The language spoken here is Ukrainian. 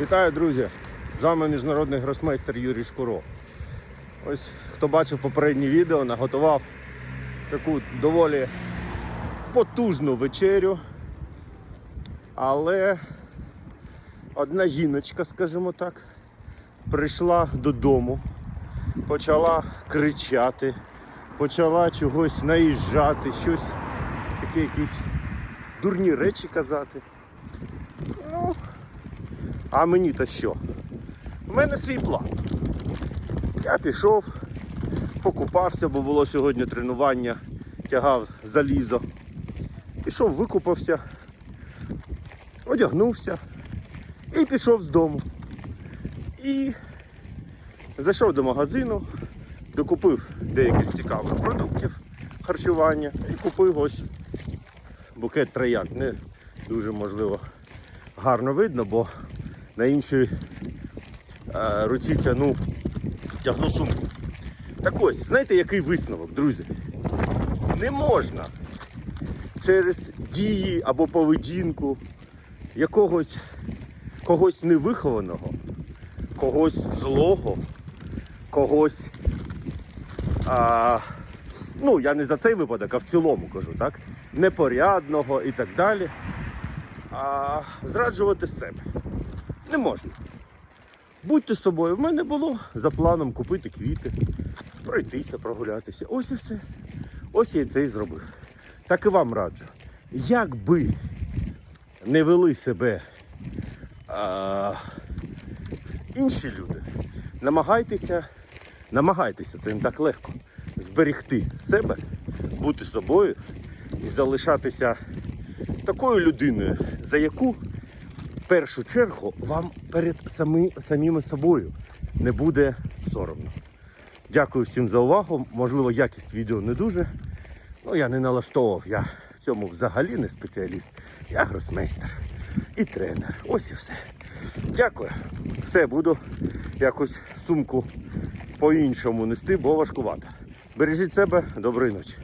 Вітаю, друзі! З вами міжнародний гросмейстер Юрій Шкуро. Ось хто бачив попереднє відео, наготував таку доволі потужну вечерю. Але одна жіночка, скажімо так, прийшла додому, почала кричати, почала чогось наїжджати, щось таке якісь дурні речі казати. А мені то що? У мене свій план. Я пішов, покупався, бо було сьогодні тренування, тягав залізо. Пішов, викупався, одягнувся і пішов з дому. І зайшов до магазину, докупив деяких цікавих продуктів харчування і купив ось букет троянд. Не дуже можливо гарно видно, бо на іншій е, руці тягну, тягну сумку. Так ось, знаєте, який висновок, друзі? Не можна через дії або поведінку якогось когось невихованого, когось злого, когось. А, ну, я не за цей випадок, а в цілому кажу, так? Непорядного і так далі а зраджувати себе не можна. Будьте з собою. В мене було за планом купити квіти, пройтися, прогулятися. Ось і все. Ось я це і зробив. Так і вам раджу. Як би не вели себе а, інші люди, намагайтеся, намагайтеся, це не так легко, зберегти себе, бути собою і залишатися такою людиною, за яку першу чергу вам перед самі, самими собою не буде соромно. Дякую всім за увагу. Можливо, якість відео не дуже. Ну, я не налаштовував, я в цьому взагалі не спеціаліст. Я гросмейстер і тренер. Ось і все. Дякую. Все, буду якось сумку по-іншому нести, бо важкувато. Бережіть себе, доброї ночі.